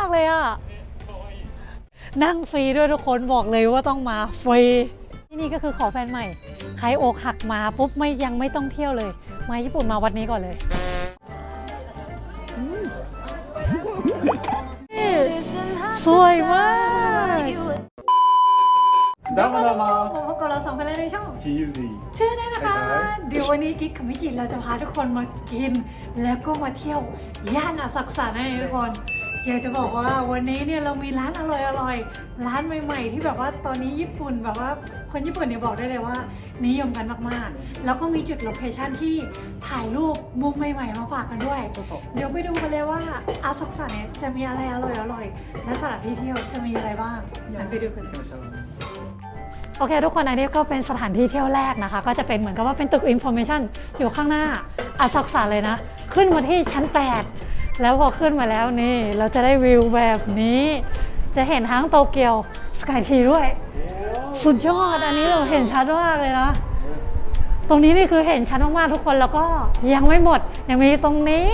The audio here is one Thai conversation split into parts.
ากเลยอะนั่งฟรีด้วยทุกคนบอกเลยว่าต้องมาฟรีที่นี่ก็คือขอแฟนใหม่ ใครอกหักมาปุ๊บไม่ยังไม่ต้องเที่ยวเลย มาญี่ปุ่นมาวัดนี้ก่อนเลยสวยมากดังมาดามาพบกับเราสองคนเลยในช่องทีวีชื่อนั่นนะคะ เดี๋ยววันนี้กิ๊กกับมิจิเราจะพาทุกคนมากิน แล้วก็มาเที่ยวย่านอาซากุสะน่นเองทุกคน อยากจะบอกว่าวันนี้เนี่ยเรามีร้านอร่อยอร่อยร้านใหม่ๆ ที่แบบว่าตอนนี้ญี่ปุ่นแบบว่าคนญี่ปุ่นเนี่ยบอกได้เลยว่า นิยมกันมากๆ แล้วก็มีจุดโลเคชั่นที่ถ่ายรูปมุมใหม่ๆมาฝากกันด้วย เดี๋ยวไปดูกันเลยว่าอาซอกซาเนี่ยจะมีอะไรอร่อยอร่อยและสถานที่เที่ยวจะมีอะไรบ้างเดี๋ยวไปดูกันโอเค ทุกคนอันนี้ก็เป็นสถานที่เที่ยวแรกนะคะ ก็จะเป็นเหมือนกับว่าเป็นตึกอินโฟเมชันอยู่ข้างหน้าอาซอกซาเลยนะ ขึ้นมาที่ชั้น 8 แล้วพอขึ้นมาแล้วนี่ เราจะได้วิวแบบนี้ จะเห็นทั้งโตเกียวสกายทีด้วย สุดยอดอันนี้เราเห็นชัดมากเลยนะ ตรงนี้นี่คือเห็นชัดมากๆทุกคนแล้วก็ยังไม่หมด ยังมีตรงนี้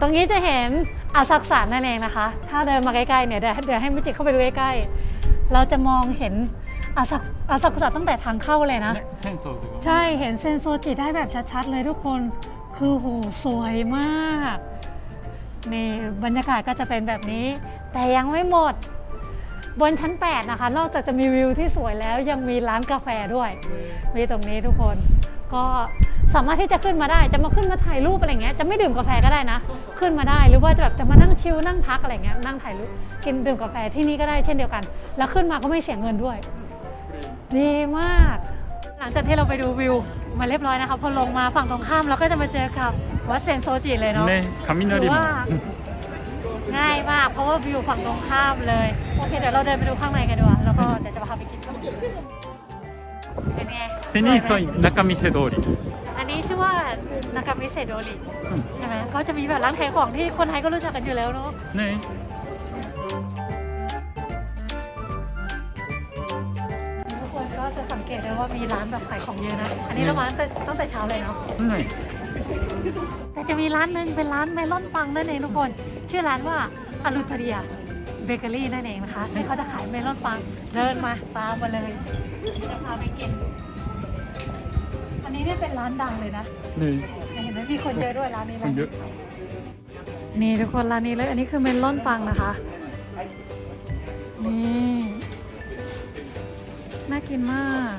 ตรงนี้จะเห็นอาซักสานนั่นเองนะคะ ถ้าเดินมาใกล้ๆเนี่ยเดี๋ยวเดี๋ยวให้มิจิเข้าไปดูใกล้ๆเราจะมองเห็น อาซักอาซักสะตั้งแต่ทางเข้าเลยนะ ね戦争とか ใช่เห็นเซนโซจิได้แบบชัดๆเลยทุกคน คือโหสวยมาก นี่บรรยากาศก็จะเป็นแบบนี้ แต่ยังไม่หมด บนชั้น 8 นะคะ นอกจากจะมีวิวที่สวยแล้วยังมีร้านกาแฟด้วย มีตรงนี้ทุกคน ก็สามารถที่จะขึ้นมาได้ จะมาขึ้นมาถ่ายรูปอะไรเงี้ย จะไม่ดื่มกาแฟก็ได้นะ ขึ้นมาได้ หรือว่าจะแบบจะมานั่งชิลนั่งพักอะไรเงี้ย นั่งถ่ายรูป กินดื่มกาแฟที่นี่ก็ได้เช่นเดียวกัน แล้วขึ้นมาก็ไม่เสียเงินด้วย ดีมาก หลังจากที่เราไปดูวิวมาเรียบร้อยนะคะพอลงมาฝั่งตรงข้ามเราก็จะมาเจอกับวัดเซนโซจิเลยเนาะ 네, ถื 가미나리 อว่า ง่ายมาก เพราะว่าวิวฝั่งตรงข้ามเลย โอเค เดี๋ยวเราเดินไปดูข้างในกันดีกว่าแล้วก็เดี๋ยวจะพาไปกินข้าวเป็นไง테นี่있어ยนากามิเซโดริอันนี้ชื่อว่านากามิเซโดริใช่ไหมก็จะมีแบบร้านขายของที่คนไทยก็รู้จักกันอยู่แล้วเนาะ 네 ว่ามีร้านแบบขายของเยอะนะ อันนี้เรามาตั้งแตตั้งแต่เช้าเลยเนาะ อืมแต่จะมีร้านหนึ่งเป็นร้านเมลอนปังนั่นเองทุกคน ชื่อร้านว่าอารุตเรียเบเกอรี่นั่นเองนะคะที่เขาจะขายเมลอนปังเดินมาตามมาเลยจะพาไปกิน อันนี้นี่เป็นร้านดังเลยนะ นี่เห็นไหมมีคนเยอะด้วยร้านนี้คนะนเยอะนี่ทุกคนร้านนี้เลย อันนี้คือเมลอนปังนะคะ นี่ น่ากินมาก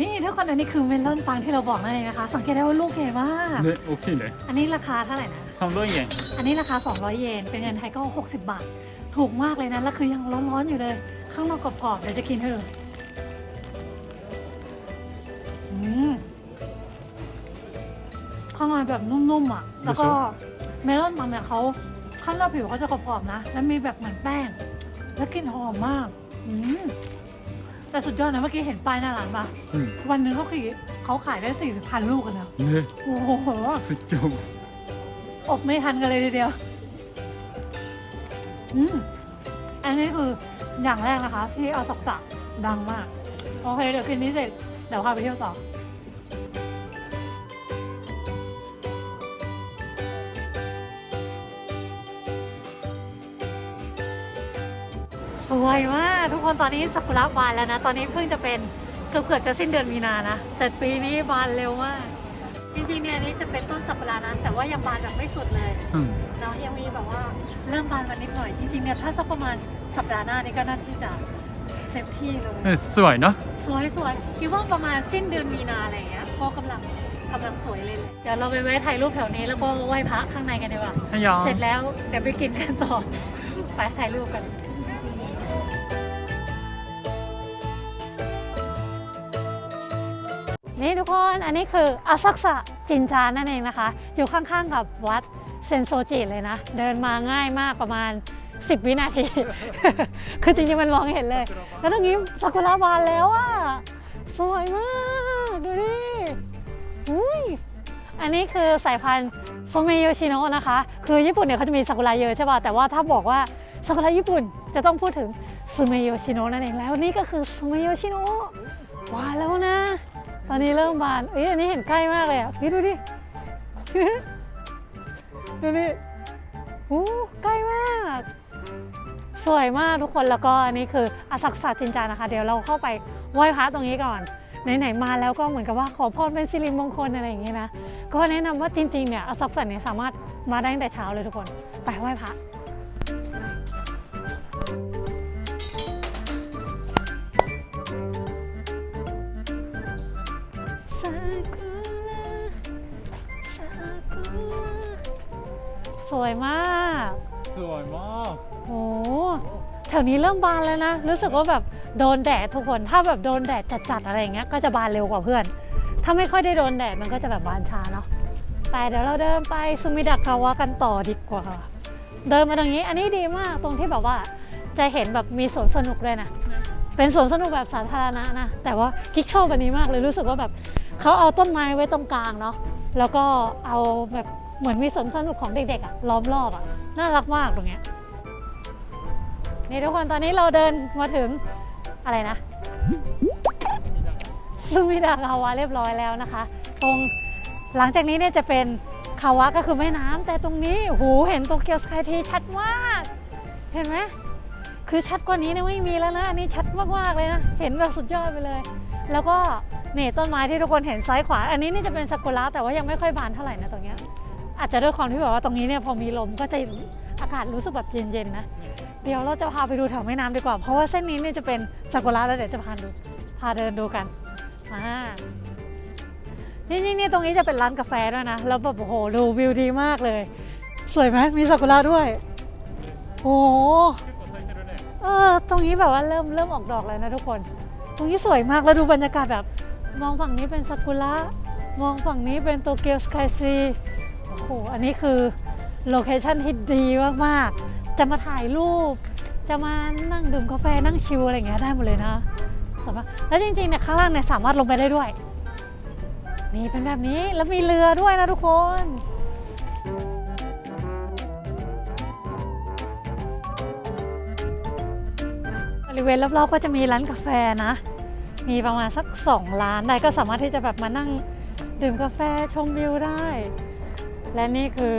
นี่ทุกคนอันนี้คือเมลอนปังที่เราบอกนั่นเองนะคะ สังเกตได้ว่าลูกใหญ่มาก ね大きいね อันนี้ราคาเท่าไหร่นะ 300円 อันนี้ราคา 200 เยน เป็นเงินไทยก็ 60 บาท ถูกมากเลยนะ แล้วคือยังร้อนๆอยู่เลย ข้างนอกกรอบๆ เดี๋ยวจะกินให้ดูอืมข้างในแบบนุ่มๆอ่ะ แล้วก็เมลอนมันเนี่ยเขาข้างนอกผิวเขาจะกรอบๆนะ แล้วมีแบบเหมือนแป้ง แล้วกลิ่นหอมมาก อืม แต่สุดยอดนะเมื่อกี้เห็นป้ายหน้าร้านปะวันนึงเขาขายเขาขายได้สี่สิบพันลูกกันนะเนี่ยโอ้โห สุดยอดอบไม่ทันกันเลยเดียว อืม อันนี้คืออย่างแรกนะคะ ที่เอาสักจะดังมาก โอเค เดี๋ยวคืนนี้เสร็จ เดี๋ยวพาไปเที่ยวต่อ สวยมากทุกคนตอนนี้สักุระบานแล้วนะ ตอนนี้เพิ่งจะเป็นเกือบเกือบจะสิ้นเดือนมีนานะ แต่ปีนี้บานเร็วมาก จริงๆเนี่ยนี้จะเป็นต้นสักุระนะ แต่ว่ายังบานแบบไม่สุดเลยเนาะยังมีแบบว่าเริ่มบานมานิดหน่อย จริงๆเนี่ยถ้าสักประมาณสัปดาห์หน้านี้ก็น่าที่จะเต็ที่เลยสวยเนาะสวยสวยคิดว่าประมาณสิ้นเดือนมีนาอะไรเงี้ยพอกำลังกำลังสวยเลยเดี๋ยวเราไปแวะถ่ายรูปแถวนี้แล้วก็ไหว้พระข้างในกันดีกว่าเสร็จแล้วเดี๋ยวไปกินกันต่อไปถ่ายรูปกัน นี่ทุกคนอันนี้คืออาซักษะจินจานั่นเองนะคะ อยู่ข้างๆกับวัดเซนโซจิเลยนะ เดินมาง่ายมากประมาณ 10 วินาที คือจริงๆมันมองเห็นเลย แล้วตรงนี้ซากุระบานแล้วอะสวยมาก ดูดิอุ้ยอันนี้คือสายพันธุ์โซเมโยชิโนะนะคะ คือญี่ปุ่นเนี่ยเขาจะมีซากุระเยอะใช่ป่ะแต่ว่าถ้าบอกว่าซากุระญี่ปุ่นจะต้องพูดถึงซูเมโยชิโนะนั่นเองแล้วนี่ก็คือซูเมโยชิโนะบานแล้วนะต อนนี้เริ่มบานเอ้ยอันนี้เห็นใกล้มากเลยอะพี่ดูดิ ดูนี่โอ้ใกล้มาก สวยมากทุกคนแล้วก็อันนี้คืออาศักษาจินจานะคะ เดี๋ยวเราเข้าไปไหว้พระตรงนี้ก่อนไหนๆมาแล้วก็เหมือนกับว่าขอพรเป็นสิริมงคลอะไรอย่างเงี้ยนะ ก็แนะนำว่าจริงๆเนี่ยอาศักษาเนี่ยสามารถมาได้ตั้งแต่เช้าเลยทุกคน ไปไหว้พระ สวยมากสวยมากโอ้แถวนี้เริ่มบานแล้วนะ รู้สึกว่าแบบโดนแดดทุกคน ถ้าแบบโดนแดดจัดๆอะไรอย่างเงี้ย ก็จะบานเร็วกว่าเพื่อน ถ้าไม่ค่อยได้โดนแดดมันก็จะแบบบานช้าเนาะ ไปเดี๋ยวเราเดินไปซูมิดะคาวะกันต่อดีกว่า เดินมาตรงนี้ อันนี้ดีมากตรงที่แบบว่าจะเห็นแบบมีสวนสนุกด้วยนะ เป็นสวนสนุกแบบสาธารณะนะ แต่ว่ากิ๊กชอบอันนี้มากเลยรู้สึกว่าแบบเขาเอาต้นไม้ไว้ตรงกลางเนาะ แล้วก็เอาแบบ เหมือนมีสวนสนุกของเด็กๆอะล้อมรอบอะน่ารักมากตรงเนี้ยนี่ทุกคนตอนนี้เราเดินมาถึงอะไรนะซูมิดะคาวะเรียบร้อยแล้วนะคะ ตรงหลังจากนี้เนี่ยจะเป็นคาวะก็คือแม่น้ำแต่ตรงนี้หูเห็นโตเกียวสกายทีชัดมาก เห็นไหมคือชัดกว่านี้เนี่ยไม่มีแล้วนะอันนี้ชัดมากๆเลยนะเห็นแบบสุดยอดไปเลย แล้วก็นี่ต้นไม้ที่ทุกคนเห็นซ้ายขวา อันนี้นี่จะเป็นซากุระแต่ว่ายังไม่ค่อยบานเท่าไหร่นะตรงเนี้ย อาจจะด้วยความที่แบบว่าตรงนี้เนี่ยพอมีลมก็จะอากาศรู้สึกแบบเย็นๆนะ เดี๋ยวเราจะพาไปดูแถวแม่น้ำดีกว่า เพราะว่าเส้นนี้เนี่ยจะเป็นสากุระแล้วเดี๋ยวจะพาดูพาเดินดูกันมานี่นี่นี่ยตรงนี้จะเป็นร้านกาแฟด้วยนะแล้วแบบโอ้โหดูวิวดีมากเลย สวยไหมมีสากุระด้วยโอ้เออตรงนี้แบบว่าเริ่มเริ่มออกดอกแล้วนะทุกคน ตรงนี้สวยมากแล้วดูบรรยากาศแบบ มองฝั่งนี้เป็นสากุระมองฝั่งนี้เป็นโตเกียวสกายทรี โอ้โห อันนี้คือโลเคชั่นที่ดีมากๆ จะมาถ่ายรูป จะมานั่งดื่มกาแฟนั่งชิลอะไรอย่างเงี้ยได้หมดเลยนะสามารถแล้วจริงๆเนี่ยข้างล่างเนี่ยสามารถลงไปได้ด้วย นี่เป็นแบบนี้แล้วมีเรือด้วยนะทุกคนบริเวณรอบๆก็จะมีร้านกาแฟนะ มีประมาณสักสองร้านได้ก็สามารถที่จะแบบมานั่งดื่มกาแฟชมวิวได้ และนี่คือ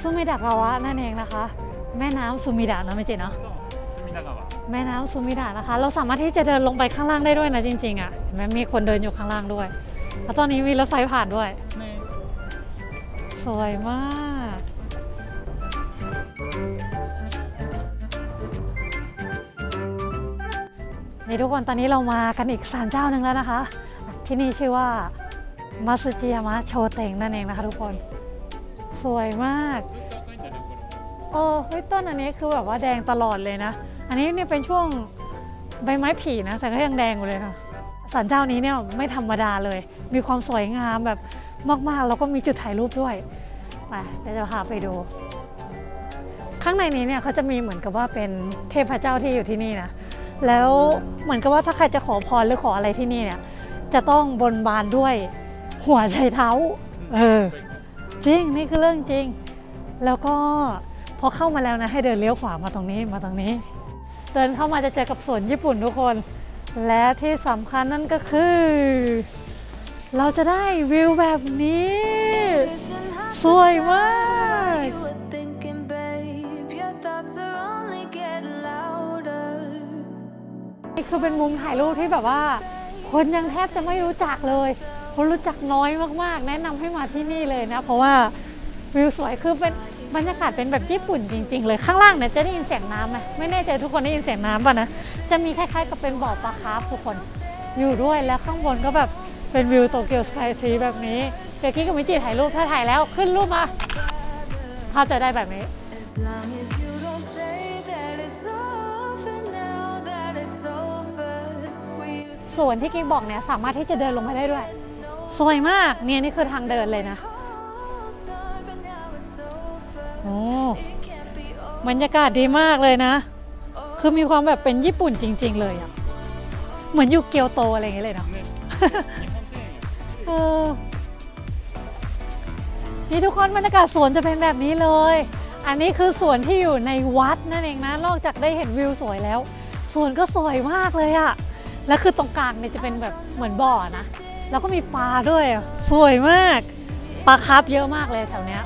ซูมิดากาวะนั่นเองนะคะ แม่น้ำซูมิดะนะไม่เจเนาะแม่น้ำซูมิดะนะคะ เราสามารถที่จะเดินลงไปข้างล่างได้ด้วยนะจริงๆอะเห็นไหมมีคนเดินอยู่ข้างล่างด้วย แล้วตอนนี้มีรถไฟผ่านด้วย สวยมาก นี่ทุกคนตอนนี้เรามากันอีกศาลเจ้าหนึ่งแล้วนะคะ ที่นี่ชื่อว่ามัสุจิยามะโชเตงนั่นเองนะคะทุกคน สวยมาก โอ้เยต้นอันนี้คือแบบว่าแดงตลอดเลยนะ อันนี้เนี่ยเป็นช่วงใบไม้ผีนะ แต่ก็ยังแดงอยู่เลยเนาะศาลเจ้านี้เนี่ยไม่ธรรมดาเลย มีความสวยงามแบบมากๆ แล้วก็มีจุดถ่ายรูปด้วยไปเดี๋ยวจะพาไปดู ข้างในนี้เนี่ยเขาจะมีเหมือนกับว่าเป็นเทพเจ้าที่อยู่ที่นี่นะ แล้วเหมือนกับว่าถ้าใครจะขอพรหรือขออะไรที่นี่เนี่ย จะต้องบนบานด้วยหัวใจเท้า เออ จริงนี่คือเรื่องจริง แล้วก็พอเข้ามาแล้วนะให้เดินเลี้ยวขวามาตรงนี้มาตรงนี้ เดินเข้ามาจะเจอกับสวนญี่ปุ่นทุกคน และที่สำคัญนั่นก็คือ เราจะได้วิวแบบนี้ สวยมากนี่คือเป็นมุมถ่ายรูปที่แบบว่า คนยังแทบจะไม่รู้จักเลย คนรู้จักน้อยมากๆ แนะนำให้มาที่นี่เลยนะ เพราะว่าวิวสวยคือเป็นบรรยากาศเป็นแบบญี่ปุ่นจริง ๆ เลยข้างล่างเนี่ยจะได้ยินเสียงน้ำไหมไม่แน่ใจทุกคนได้ยินเสียงน้ำป่ะนะจะมีคล้ายๆกับเป็นบ่อปลาคาร์ฟทุกคนอยู่ด้วยแล้วข้างบนก็แบบเป็นวิวโตเกียวสกายทรีแบบนี้เดี๋ยวกี้กับมิจิถ่ายรูปถ้าถ่ายแล้วขึ้นรูปมาภาพจะได้แบบนี้ As long as you don't say that it's over now, that it's over. We used to ส่วนที่กิ๊กบอกเนี่ยสามารถที่จะเดินลงไปได้ด้วย สวยมากเนี่ยนี่คือทางเดินเลยนะโอ้บรรยากาศดีมากเลยนะ คือมีความแบบเป็นญี่ปุ่นจริง ๆ เลยอะเหมือนอยู่เกียวโตอะไรอย่างเงี้ยเลยเนาะนี่ทุกคนบรรยากาศสวนจะเป็นแบบนี้เลย อันนี้คือสวนที่อยู่ในวัดนั่นเองนะ นอกจากได้เห็นวิวสวยแล้ว สวนก็สวยมากเลยอะแล้วคือตรงกลางเนี่ยจะเป็นแบบเหมือนบ่อนะ แล้วก็มีปลาด้วย สวยมาก ปลาคาร์ฟเยอะมากเลยแถวเนี้ย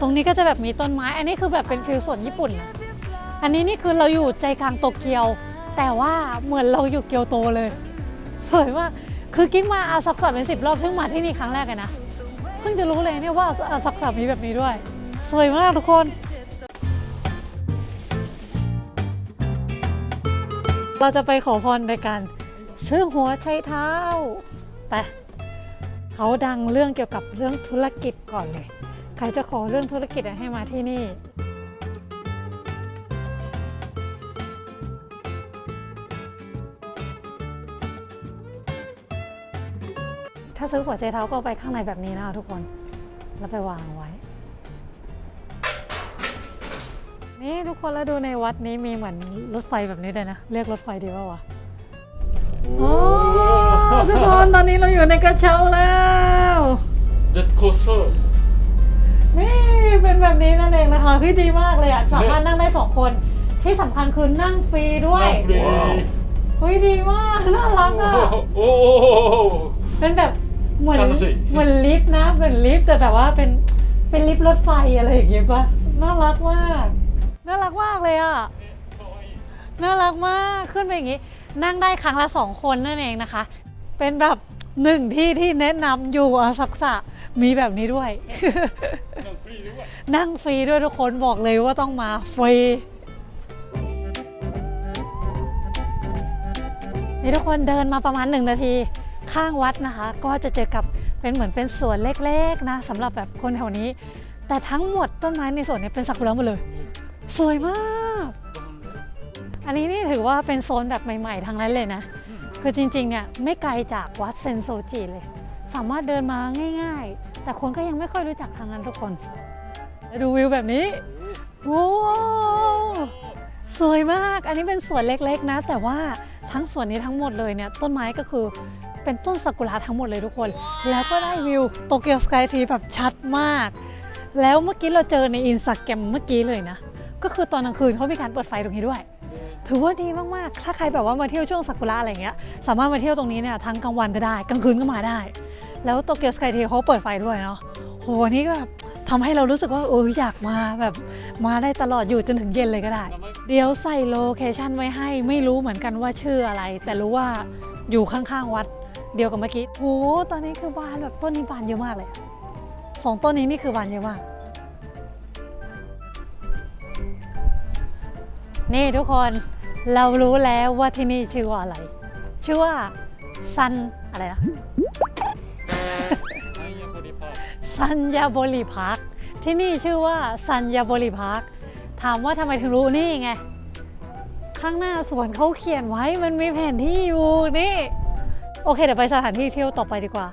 ตรงนี้ก็จะแบบมีต้นไม้ อันนี้คือแบบเป็นฟิลสวนญี่ปุ่นนะอันนี้นี่คือเราอยู่ใจกลางโตเกียว แต่ว่าเหมือนเราอยู่เกียวโตเลย สวยมาก คือกิ๊กมาอาซักสะเป็นสิบรอบเพิ่งมาที่นี่ครั้งแรกเลยนะ เพิ่งจะรู้เลยเนี่ยว่าอาซักสะมีแบบนี้ด้วย สวยมากทุกคนเราจะไปขอพรในการ ซื้อหัวใช้เท้าไปเขาดังเรื่องเกี่ยวกับเรื่องธุรกิจก่อนเลย ใครจะขอเรื่องธุรกิจให้มาที่นี่ ถ้าซื้อหัวใจเท้าก็ไปข้างในแบบนี้นะคะทุกคน แล้วไปวางไว้ นี่ทุกคนแล้วดูในวัดนี้มีเหมือนรถไฟแบบนี้เลยนะ เรียกรถไฟดีป่าวะ โอ้ทุกคนตอนนี้เราอยู่ในกระเช้าแล้วเจ็ดโคสเซอร์นี่เป็นแบบนี้นั่นเองนะคะที่ดีมากเลยอะสามารถนั่งได้สองคนที่สำคัญคือนั่งฟรีด้วยฟรีเฮ้ยดีมากน่ารักอะโอ้เป็นแบบเหมือนเหมือนลิฟต์นะเหมือนลิฟต์แต่แบบว่าเป็นเป็นลิฟต์รถไฟอะไรอย่างเงี้ยปะน่ารักมาก น่ารักมากเลยอะน่ารักมากขึ้นไปอย่างงี้ นั่งได้ครั้งละสองคนนั่นเองนะคะ เป็นแบบหนึ่งที่ที่แนะนำอยู่อาสักษะมีแบบนี้ด้วย นั่งฟรีด้วยทุกคนบอกเลยว่าต้องมาฟรีนี่ทุกคนเดินมาประมาณหนึ่งนาทีข้างวัดนะคะ ก็จะเจอกับเป็นเหมือนเป็นสวนเล็กๆนะสำหรับแบบคนแถวนี้ แต่ทั้งหมดต้นไม้ในสวนเนี่ยเป็นสักุระหมดเลย สวยมาก อันนี้นี่ถือว่าเป็นโซนแบบใหม่ ๆ ทั้งนั้นเลยนะ คือจริงๆเนี่ยไม่ไกลจากวัดเซนโซจิเลย สามารถเดินมาง่าย ๆ แต่คนก็ยังไม่ค่อยรู้จักทางนั้นทุกคนดูวิวแบบนี้โว้วสวยมาก อันนี้เป็นสวนเล็กๆนะ แต่ว่าทั้งสวนนี้ทั้งหมดเลยเนี่ยต้นไม้ก็คือเป็นต้นซากุระทั้งหมดเลยทุกคน แล้วก็ได้วิวโตเกียวสกายทรีแบบชัดมาก แล้วเมื่อกี้เราเจอในอินสตาแกรมเมื่อกี้เลยนะ ก็คือตอนกลางคืนเขามีการเปิดไฟตรงนี้ด้วย ถือว่าดีมากๆ ถ้าใครแบบว่ามาเที่ยวช่วงซากุระอะไรเงี้ย สามารถมาเที่ยวตรงนี้เนี่ยทั้งกลางวันก็ได้ กลางคืนก็มาได้ แล้วโตเกียวสกายเทเขาเปิดไฟด้วยเนาะ โหอันนี้ก็แบบทำให้เรารู้สึกว่าเอออยากมาแบบมาได้ตลอดอยู่จนถึงเย็นเลยก็ได้ เดี๋ยวใส่โลเคชันไว้ให้ไม่รู้เหมือนกันว่าชื่ออะไร แต่รู้ว่าอยู่ข้างๆวัด เดียวกับเมื่อกี้โหตอนนี้คือบานแบบต้นนี้บานเยอะมากเลยสองต้นนี้นี่คือบานเยอะมากนี่ทุกคน เรารู้แล้วว่าที่นี่ชื่อว่าอะไร ชื่อว่าซันอะไรนะซันยาบริพาร์คที่นี่ชื่อว่าซันยาบริพาร์คถามว่าทำไมถึงรู้นี่ไง ข้างหน้าสวนเขาเขียนไว้มันมีแผนที่อยู่นี่ โอเค เดี๋ยวไปสถานที่เที่ยวต่อไปดีกว่า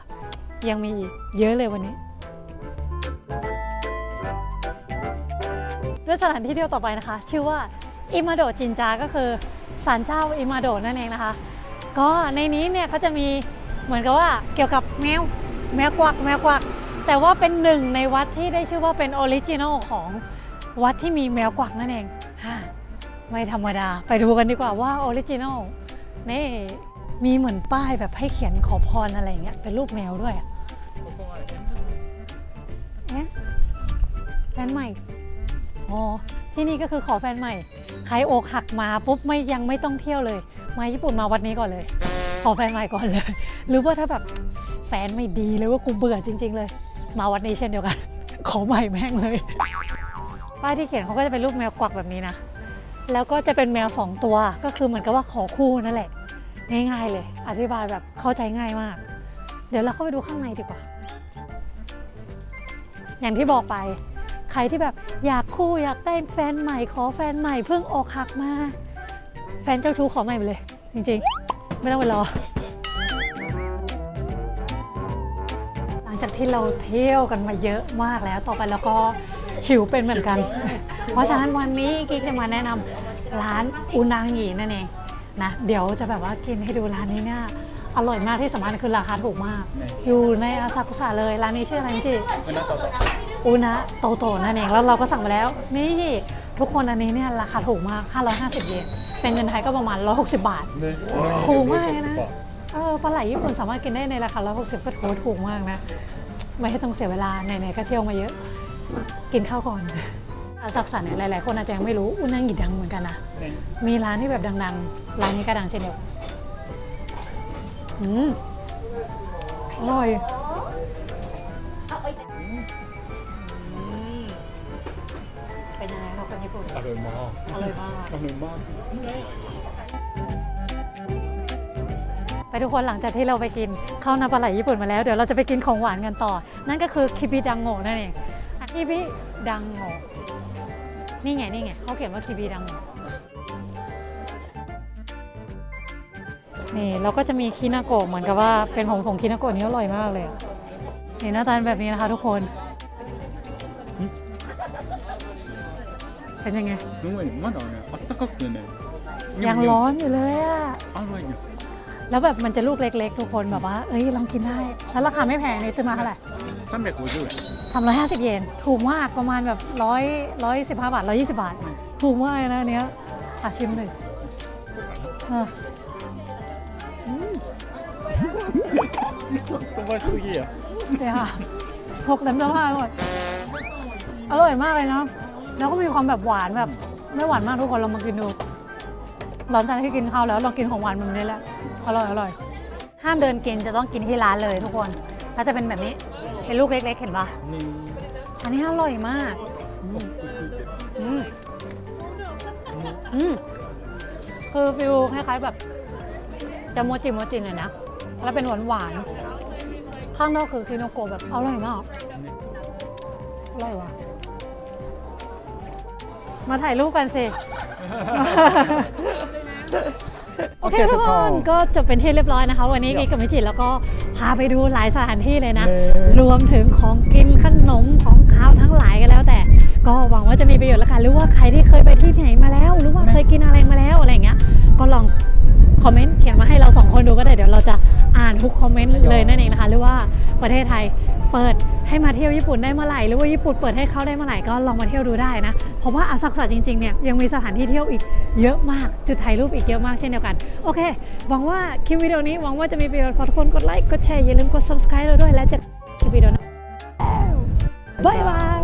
ยังมีอีกเยอะเลยวันนี้ด้วยสถานที่เที่ยวต่อไปนะคะ ชื่อว่า อิมาโดจินจาก็คือศาลเจ้าอิมาโดนั่นเองนะคะ ก็ในนี้เนี่ยเขาจะมีเหมือนกับว่าเกี่ยวกับแมวแมวกวักแมวกวัก แต่ว่าเป็นหนึ่งในวัดที่ได้ชื่อว่าเป็นออริจินอลของวัดที่มีแมวกวักนั่นเองไม่ธรรมดา ไปดูกันดีกว่าว่าออริจินอลนี่มีเหมือนป้ายแบบให้เขียนขอพรอะไรเงี้ยเป็นรูปแมวด้วยอะแฟนใหม่ อ๋อที่นี่ก็คือขอแฟนใหม่ ใครอกหักมาปุ๊บไม่ยังไม่ต้องเที่ยวเลย มาญี่ปุ่นมาวัดนี้ก่อนเลย ขอแฟนใหม่ก่อนเลย หรือว่าถ้าแบบแฟนไม่ดีเลยว่ากูเบื่อจริง ๆ เลย มาวัดนี้เช่นเดียวกัน ขอใหม่แม่งเลยป้ายที่เขียนเขาก็จะเป็นรูปแมวกวักแบบนี้นะ แล้วก็จะเป็นแมวสองตัวก็คือเหมือนกับว่าขอคู่นั่นแหละ ง่ายๆเลย อธิบายแบบเข้าใจง่ายมาก เดี๋ยวเราเข้าไปดูข้างในดีกว่า อย่างที่บอกไป ใครที่แบบอยากคู่อยากได้แฟนใหม่ขอแฟนใหม่เพิ่งอกหักมา แฟนเจ้าชู้ขอใหม่ไปเลย จริงๆ ไม่ต้องไปรอ หลังจากที่เราเที่ยวกันมาเยอะมากแล้วต่อไปเราก็หิวเป็นเหมือนกัน เพราะฉะนั้นวันนี้กิ๊กจะมาแนะนำร้านอุนางินั่นเองนะเดี๋ยวจะแบบว่ากินให้ดูร้านนี้เนี่ยอร่อยมากที่สำคัญคือราคาถูกมาก อยู่ในอาซากุสะเลยร้านนี้ชื่ออะไรจริงอุ นะโตโตนั่นเองแล้วเราก็สั่งมาแล้ว นี่ทุกคนอันนี้เนี่ยราคาถูกมาก 550 เยนเป็นเงินไทยก็ประมาณ 160 บาทねถูกมากเลยนะเออปลาไหลญี่ปุ่นสามารถกินได้ในราคา 160 ก็ถือว่าถูกมากนะ ไม่ให้ต้องเสียเวลา ไหนๆก็เที่ยวมาเยอะ กินข้าวก่อนอาซักสันเนี่ยหลายๆ คนอาจจะยังไม่รู้ อุนังกิดังเหมือนกันนะねมีร้านที่แบบดังๆ ร้านนี้ก็ดังเช่นเดียวกันอืมอร่อย ผมอร่อยมากอร่อยมากอร่อยมาก ไปทุกคนหลังจากที่เราไปกินข้าวนาปลาไหลญี่ปุ่นมาแล้ว เดี๋ยวเราจะไปกินของหวานกันต่อ นั่นก็คือคิบิดังโงนั่นเองอะคิบิดังโงนี่ไงนี่ไงเขาเขียนว่าคิบิดังโงนี่เราก็จะมีคินาโกะเหมือนกับว่าเป็นของผงคินาโกะนี่อร่อยมากเลยนี่หน้าตาแบบนี้นะคะทุกคน เป็นยังไง すごいまだねあったかくてね ยังร้อนอยู่เลยอะ あるわよ แล้วแบบมันจะลูกเล็ก ๆ ทุกคนแบบว่า เอ้ยลองกินได้ แล้วราคาไม่แพงนี่ซื้อมาเท่าไหร่ 350円 สามร้อยห้าสิบเยน ถูกมากประมาณแบบร้อยร้อยสิบห้าบาทร้อยยี่สิบาท ถูกมากเลยนะอันเนี้ยอาชิมหนึ่งอ่ะอืม 飛ばしすぎや เดี๋ยวค่ะหกเต็มเสื้อผ้าหมดอร่อยมากเลยเนาะ แล้วก็มีความแบบหวานแบบไม่หวานมากทุกคนลองมากินดูหลังจากที่กินข้าวแล้วลองกินของหวานแบบนี้แหละอร่อยอร่อยห้ามเดินกินจะต้องกินที่ร้านเลยทุกคนแล้วจะเป็นแบบนี้เป็นลูกเล็ก ๆ เห็นปะอันนี้อร่อยมากอืมอืมคือฟิลคล้ายๆแบบจะโมจิโมจิหน่อยนะแล้วเป็นหวานหวานข้างนอกคือคิโนโกะแบบอร่อยมากอร่อยว่ะ มาถ่ายรูปกันสิ โอเคทุกคนก็จบเป็นที่เรียบร้อยนะคะ วันนี้กิ๊กกับมิจิแล้วก็พาไปดูหลายสถานที่เลยนะรวมถึงของกินขนมของข้าวทั้งหลายกันแล้วแต่ ก็หวังว่าจะมีประโยชน์และกันหรือว่าใครที่เคยไปที่ไหนมาแล้ว หรือว่าเคยกินอะไรมาแล้วอะไรอย่างเงี้ยก็ลองคอมเมนต์เขียนมาให้เราสองคนดูก็ได้เดี๋ยวเราจะอ่านทุกคอมเมนต์เลยนั่นเองนะคะ หรือว่าประเทศไทย เปิดให้มาเที่ยวญี่ปุ่นได้เมื่อไหร่หรือว่าญี่ปุ่นเปิดให้เข้าได้เมื่อไหร่ก็ลองมาเที่ยวดูได้นะเพราะว่าอาซักสะจริงๆเนี่ยยังมีสถานที่เที่ยวอีกเยอะมากจุดถ่ายรูปอีกเยอะมากเช่นเดียวกันโอเคหวังว่าคลิปวิดีโอนี้หวังว่าจะมีประโยชน์พอทุกคนกดไลค์กดแชร์อย่าลืมกด subscribe เราด้วยและจะคลิปวิดีโอหน้าบายบาย